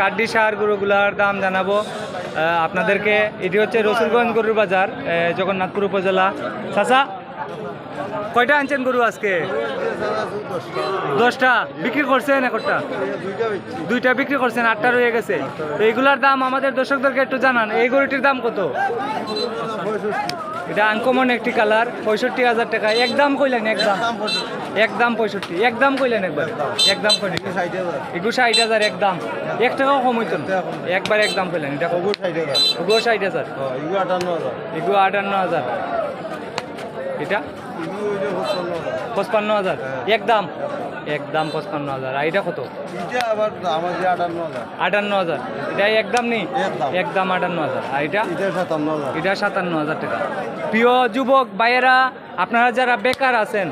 কাড্ডি সার গরুগুলার দাম জানাব। আপনাদেরকে এটি হচ্ছে রসুলগঞ্জ গরুর বাজার জগন্নাথপুর উপজেলা। চাচা কয়টা আনছেন গরু আজকে? দশটা। বিক্রি করছেন একটা দুইটা বিক্রি করছেন আটটা রয়ে গেছে। এইগুলার দাম আমাদের দর্শকদেরকে একটু জানান। এই গরুটির দাম কত? এটা আনকমন একটি কালার পঁয়ষট্টি হাজার টাকা। একদম কইলেন একদম একদম পঁয়ষট্টি। একদম কইলেন একবার। একদম কইলেন। একুশ ষাট হাজার একদম এক টাকাও কম হইতো একবার একদম কইলেন এটা ষাট হাজার। এগুলো আটান্ন হাজার। এটা? পঁচপান্ন হাজার। একদম। একদম পঁচপান্ন হাজার। আর এটা কত? আটান্ন হাজার। এটা একদম নেই একদম। আটান্ন হাজার। আর এটা? এটা সাতান্ন হাজার। টাকা। প্রিয় যুবক ভাইয়েরা আপনারা যারা বেকার আছেন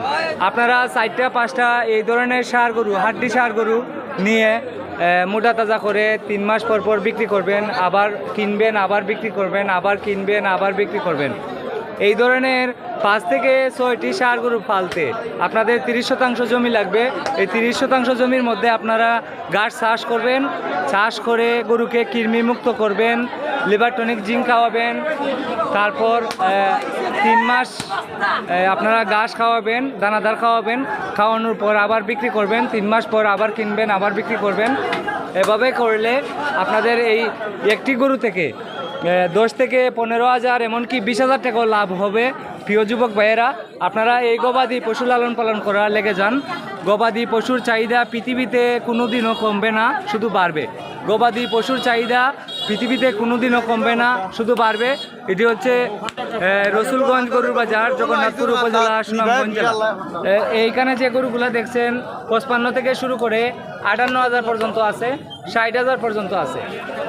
আপনারা চারটা পাঁচটা এই ধরনের সার গরু হাড্ডি সার গরু নিয়ে মোটা তাজা করে তিন মাস পর পর বিক্রি করবেন আবার কিনবেন আবার বিক্রি করবেন আবার কিনবেন আবার বিক্রি করবেন। এই ধরনের পাঁচ থেকে ছয়টি সার গরু পালতে আপনাদের তিরিশ শতাংশ জমি লাগবে। এই তিরিশ শতাংশ জমির মধ্যে আপনারা গাছ চাষ করবেন, চাষ করে গরুকে কৃমিমুক্ত করবেন, লিভার টনিক, জিঙ্ক খাওয়াবেন, তারপর তিন মাস আপনারা ঘাস খাওয়াবেন, দানাদার খাওয়াবেন, খাওয়ানোর পর আবার বিক্রি করবেন, তিন মাস পর আবার কিনবেন, আবার বিক্রি করবেন। এভাবে করলে আপনাদের এই একটি গরু থেকে দশ থেকে পনেরো হাজার, এমনকি বিশ হাজার টাকাও লাভ হবে। প্রিয় যুবক ভাইয়েরা, আপনারা এই গবাদি পশু লালন পালন করার লেগে যান। গবাদি পশুর চাহিদা পৃথিবীতে কোনো দিনও কমবে না, শুধু বাড়বে। গবাদি পশুর চাহিদা পৃথিবীতে কোনো দিনও কমবে না, শুধু বাড়বে। এটি হচ্ছে রসুলগঞ্জ গরুর বাজার, জগন্নাথপুর উপজেলা, সুনামগঞ্জ জেলা। এইখানে যে গরুগুলো দেখছেন, পঁচপান্ন থেকে শুরু করে আটান্ন হাজার পর্যন্ত আছে। ষাট হাজার পর্যন্ত আছে।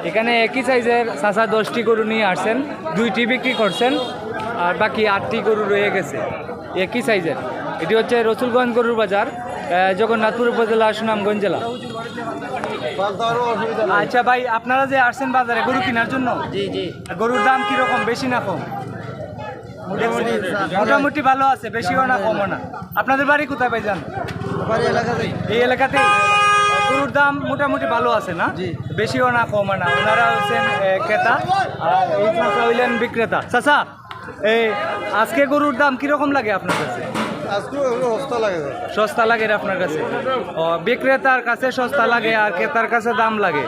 এখানে একই সাইজের চাষা দশটি গরু নিয়ে আসছেন দুইটি বিক্রি করছেন আর বাকি আটটি গরু রয়ে গেছে। একই সাইজের। এটি হচ্ছে রসুলগঞ্জ গরুর বাজার জগন্নাথপুর উপজেলা সুনামগঞ্জ জেলা। আচ্ছা ভাই আপনারা যে আসছেন বাজারে গরু কেনার জন্য জি জি। গরুর দাম কীরকম বেশি না কম? মোটামুটি ভালো আছে বেশিও না কমও না। আপনাদের বাড়ি কোথায় ভাই যান এই এলাকাতে গরুর দাম মোটামুটি ভালো আছে না? জি। বেশিও না কমও না। ওনারা হচ্ছেন ক্রেতা আর এই চাষা হইলেন বিক্রেতা। চাষা এই আজকে গরুর দাম কীরকম লাগে আপনার কাছে? সস্তা লাগে। আপনার কাছে? ও বিক্রেতার কাছে সস্তা লাগে আর ক্রেতার কাছে দাম লাগে?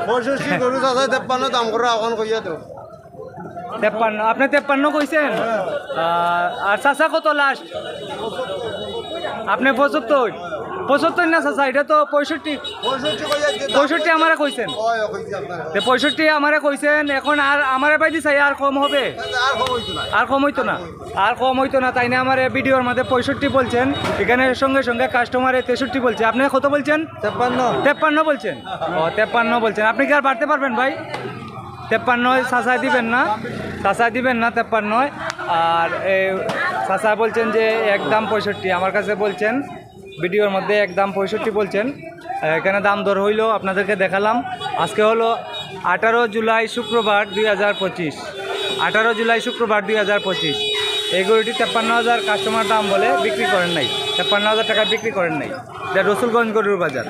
তেপ্পান্ন আপনি তেপ্পান্ন কইছেন? আর- আর চাচা কত লাস্ট? আপনি পঁচাত্তর? পঁচাত্তর না চাচা এটা তো পঁয়ষট্টি। পঁয়ষট্টি আমারে কইছেন। পঁয়ষট্টি আমারে কইছেন এখন আর আমারে পাই দিছে আর কম হবে। আর কম হইতো না। আর কম হইতো না। তাই না আমার ভিডিওর মধ্যে পঁয়ষট্টি বলছেন। এখানে সঙ্গে সঙ্গে কাস্টমারে তেষট্টি বলছে। আপনি কত বলছেন? তেপ্পান্ন। তেপ্পান্ন বলছেন? ও তেপ্পান্ন বলছেন। আপনি কি আর বাড়তে পারবেন ভাই? তেপ্পান্ন চাষা দিবেন না। চাষা দিবেন না তেপ্পান্ন। আর এই চাষা বলছেন যে একদম পঁয়ষট্টি। আমার কাছে বলছেন ভিডিওর মধ্যে এক দাম পঁয়ষট্টি বলছেন। এখানে দাম দর হইল আপনাদেরকে দেখালাম। আজকে হলো আঠারো জুলাই শুক্রবার দুই হাজার পঁচিশ। আঠারো জুলাই শুক্রবার দুই হাজার পঁচিশ। এই গরুটি তেপ্পান্ন হাজার কাস্টমার দাম বলে বিক্রি করেন নাই। তেপ্পান্ন হাজার টাকা বিক্রি করেন নাই। এটা রসুলগঞ্জ গরুর বাজার।